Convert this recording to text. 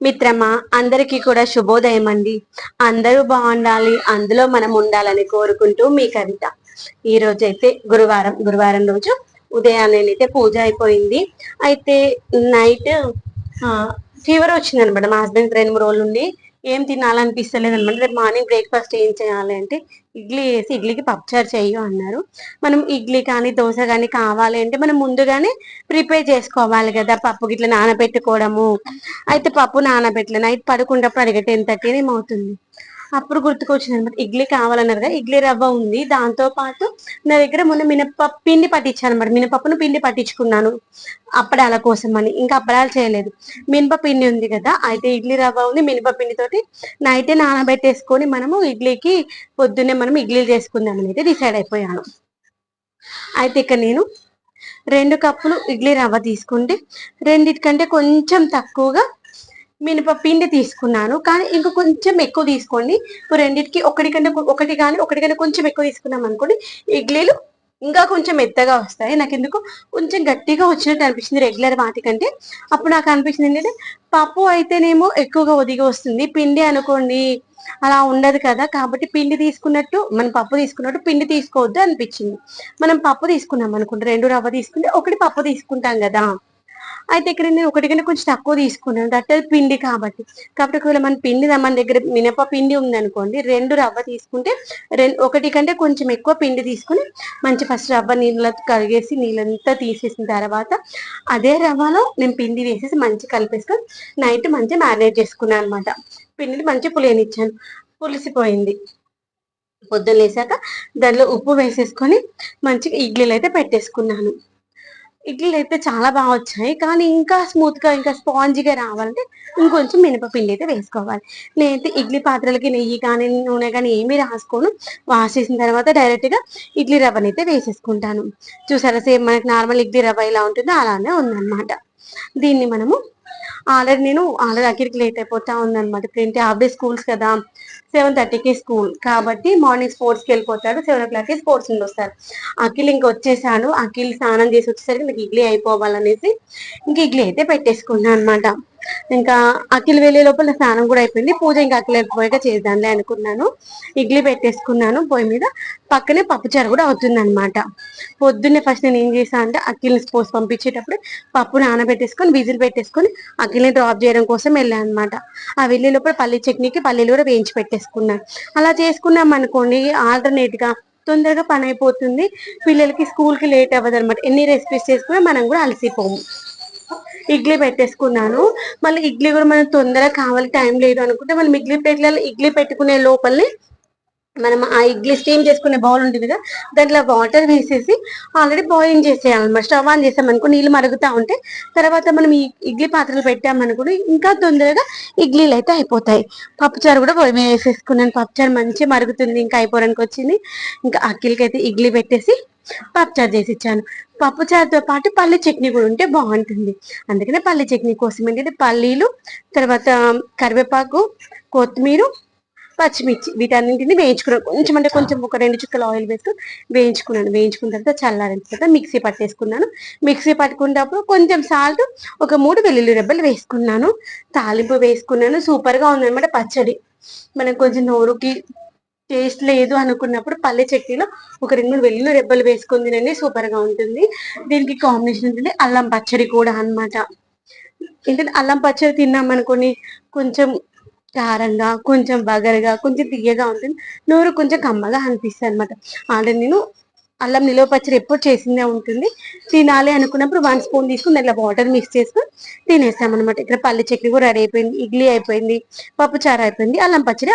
మిత్రమా అందరికీ కూడా శుభోదయం అండి అందరూ బాగుండాలి అందులో మనం ఉండాలని కోరుకుంటూ మీ కవిత. ఈ రోజు అయితే గురువారం గురువారం రోజు ఉదయాన్నే అయితే పూజ అయిపోయింది. అయితే నైట్ ఫీవర్ వచ్చింది అనమాట మా హస్బెండ్ రెండు మూడు రోజులు ఉండి ఏం తినాలనిపిస్తలేదు అనమాట రేపు మార్నింగ్ బ్రేక్ఫాస్ట్ ఏం చేయాలి అంటే ఇడ్లీ వేసి ఇడ్లీకి పప్పుచారు చేయు అన్నారు. మనం ఇడ్లీ కానీ దోశ కానీ కావాలి అంటే మనం ముందుగానే ప్రిపేర్ చేసుకోవాలి కదా పప్పు గిట్ల నానబెట్టుకోవడము. అయితే పప్పు నానబెట్టలే నైట్ పడుకున్నప్పుడు అడిగే టెన్ థర్టీ ఏమవుతుంది? అప్పుడు గుర్తుకొచ్చింది అనమాట ఇడ్లీ కావాలన్నారు కదా ఇడ్లీ రవ్వ ఉంది. దాంతో పాటు నా దగ్గర మొన్న మినపప్పు పిండి పట్టించాను అనమాట మినపప్పును పిండి పట్టించుకున్నాను. అప్పడాల కోసం అని. ఇంకా అప్పడాలు చేయలేదు. మినప పిండి ఉంది కదా అయితే ఇడ్లీ రవ్వ ఉంది. మినప పిండితోటి నైటే నానబెట్టేసుకొని మనము ఇడ్లీకి పొద్దున్నే మనం ఇడ్లీలు చేసుకుందామని అయితే డిసైడ్ అయిపోయాను. అయితే ఇక నేను రెండు కప్పులు ఇడ్లీ రవ్వ తీసుకుంటే రెండిటికంటే కొంచెం తక్కువగా మినప పిండి తీసుకున్నాను. కానీ ఇంకా కొంచెం ఎక్కువ తీసుకోండి. ఇప్పుడు రెండింటికి ఒకటి కంటే ఒకటి కానీ ఒకటి కంటే కొంచెం ఎక్కువ తీసుకున్నాం అనుకోండి ఇడ్లీలు ఇంకా కొంచెం మెత్తగా వస్తాయి. నాకు ఎందుకు కొంచెం గట్టిగా వచ్చినట్టు అనిపించింది రెగ్యులర్ వాటికంటే. అప్పుడు నాకు అనిపించింది ఏంటంటే పప్పు అయితేనేమో ఎక్కువగా ఒదిగి వస్తుంది. పిండి అనుకోండి అలా ఉండదు కదా. కాబట్టి పిండి తీసుకున్నట్టు మనం పప్పు తీసుకున్నట్టు పిండి తీసుకోవద్దు అనిపించింది. మనం పప్పు తీసుకున్నాం అనుకుంటే రెండు రవ్వ తీసుకుంటే ఒకటి పప్పు తీసుకుంటాం కదా. అయితే ఇక్కడ నేను ఒకటి కంటే కొంచెం తక్కువ తీసుకున్నాను. దట్ పిండి కాబట్టి. కాబట్టి ఒకవేళ మన పిండి మన దగ్గర మినప పిండి ఉందనుకోండి రెండు రవ్వ తీసుకుంటే రెండు ఒకటి కంటే కొంచెం ఎక్కువ పిండి తీసుకుని మంచి ఫస్ట్ రవ్వ నీళ్ళ కలిగేసి నీళ్ళంతా తీసేసిన తర్వాత అదే రవ్వలో నేను పిండి వేసేసి మంచి కలిపేసుకొని నైట్ మంచిగా మ్యారినేట్ చేసుకున్నాను అనమాట పిండిని మంచి పులియనిచ్చాను పులిసిపోయింది. పొద్దున్న లేసాక దానిలో ఉప్పు వేసేసుకొని మంచిగా ఇడ్లీలు అయితే పెట్టేసుకున్నాను. ఇడ్లీలు అయితే చాలా బాగా వచ్చాయి. కానీ ఇంకా స్మూత్గా ఇంకా స్పాంజీగా రావాలంటే ఇంకొంచెం మినపపిండి అయితే వేసుకోవాలి. నేనైతే ఇడ్లీ పాత్రలకి నెయ్యి కానీ నూనె కానీ ఏమీ రాసుకోను. వాష్ చేసిన తర్వాత డైరెక్ట్గా ఇడ్లీ రవ్వని అయితే వేసేసుకుంటాను. చూసారా సేమ్ మనకి నార్మల్ ఇడ్లీ రవ్వ ఇలా ఉంటుందో అలానే ఉందన్నమాట. దీన్ని మనము ఆల్రెడీ నేను ఆల్రెడీ అక్కడికి లేట్ అయిపోతా ఉందన్నమాట. ఇప్పుడు హాఫ్ డే స్కూల్స్ కదా. సెవెన్ థర్టీకి స్కూల్. కాబట్టి మార్నింగ్ స్పోర్ట్స్కి వెళ్ళిపోతాడు. సెవెన్ ఓ క్లాక్కి స్పోర్ట్స్ నుండి వస్తారు అఖిల్ ఇంక వచ్చేసాడు. అఖిల్ స్నానం చేసి వచ్చేసరికి నాకు ఇడ్లీ అయిపోవాలనేసి ఇంక ఇడ్లీ అయితే పెట్టేసుకున్నాను అనమాట ఇంకా అఖిల్ వెళ్ళే లోపల స్నానం కూడా అయిపోయింది. పూజ ఇంకా అఖిల్ వెళ్ళిపోయాక చేద్దాంలే అనుకున్నాను. ఇడ్లీ పెట్టేసుకున్నాను పొయ్యి మీద. పక్కనే పప్పుచారు కూడా అవుతుంది అనమాట పొద్దున్నే ఫస్ట్ నేను ఏం చేశాను అంటే అఖిల్ని స్పోర్ట్స్ పంపించేటప్పుడు పప్పు నానబెట్టేసుకొని విజిల్ పెట్టేసుకొని అఖిల్ని డ్రాప్ చేయడం కోసం వెళ్ళాను అనమాట ఆ వెళ్ళే లోపల పల్లి చట్నీకి పల్లీలు కూడా వేయించి పెట్టేసుకున్నాను అలా చేసుకున్నాం అనుకోండి ఆల్టర్నేట్గా తొందరగా పని అయిపోతుంది. పిల్లలకి స్కూల్కి లేట్ అవ్వదు అనమాట ఎన్ని రెసిపీస్ చేసుకున్నా మనం కూడా అలసిపోము. ఇడ్లీ పెట్టేసుకున్నాను. మళ్ళీ ఇడ్లీ కూడా మనకు తొందరగా కావాలి టైం లేదు అనుకుంటే మనం ఇడ్లీ ప్లేట్లలో ఇడ్లీ పెట్టుకునే లోపలనే మనం ఆ ఇడ్లీ స్టీమ్ చేసుకునే బౌల్ ఉంటుంది కదా దాంట్లో వాటర్ వేసేసి ఆల్రెడీ బాయిలింగ్ చేసేయాలన్నమాట స్టవ్ ఆన్ చేసామనుకో నీళ్ళు మరుగుతూ ఉంటే తర్వాత మనం ఈ ఇడ్లీ పాత్రలు పెట్టామనుకో ఇంకా తొందరగా ఇడ్లీలు అయితే అయిపోతాయి. పప్పుచారు కూడా వేసేసుకున్నాను. పప్పుచారు మంచిగా మరుగుతుంది ఇంకా అయిపోవడానికి వచ్చింది. ఇంకా అక్కిలకి అయితే ఇడ్లీ పెట్టేసి పప్పుచారు చేసి ఇచ్చాను. పప్పుచారుతో పాటు పల్లి చట్నీ కూడా ఉంటే బాగుంటుంది. అందుకనే పల్లి చట్నీ కోసం ఏంటంటే పల్లీలు తర్వాత కరివేపాకు కొత్తిమీర పచ్చిమిర్చి వీటన్నింటిని వేయించుకున్నాను. కొంచెం అంటే కొంచెం ఒక రెండు చుక్కలు ఆయిల్ వేసుకుని వేయించుకున్నాను. వేయించుకున్న తర్వాత చల్లారిన తర్వాత మిక్సీ పట్టేసుకున్నాను. మిక్సీ పట్టుకున్నప్పుడు కొంచెం సాల్ట్ ఒక మూడు వెల్లుల్లి రెబ్బలు వేసుకున్నాను. తాలింపు వేసుకున్నాను. సూపర్గా ఉందన్నమాట పచ్చడి. మనం కొంచెం నోరుకి టేస్ట్ లేదు అనుకున్నప్పుడు పల్లె చట్నీలో ఒక రెండు మూడు వెల్లుల్లి రెబ్బలు వేసుకుని తినండి సూపర్గా ఉంటుంది. దీనికి కాంబినేషన్ ఏంటంటే అల్లం పచ్చడి కూడా అన్నమాట. ఏంటంటే అల్లం పచ్చడి తిన్నాం అనుకోని కొంచెం కారంగా కొంచెం బగరగా కొంచెం తీయగా ఉంటుంది. నోరు కొంచెం కమ్మగా అనిపిస్తుంది అనమాట ఆల్రెడీ నేను అల్లం నిలువ పచ్చడి ఎప్పుడు చేసిందే ఉంటుంది. తినాలి అనుకున్నప్పుడు వన్ స్పూన్ తీసుకుని దాంట్లో వాటర్ మిక్స్ చేసుకుని తినేస్తాం అనమాట ఇక్కడ పల్లి చట్నీ కూడా రెడీ అయిపోయింది ఇడ్లీ అయిపోయింది పప్పుచారు అయిపోయింది అల్లం పచ్చడి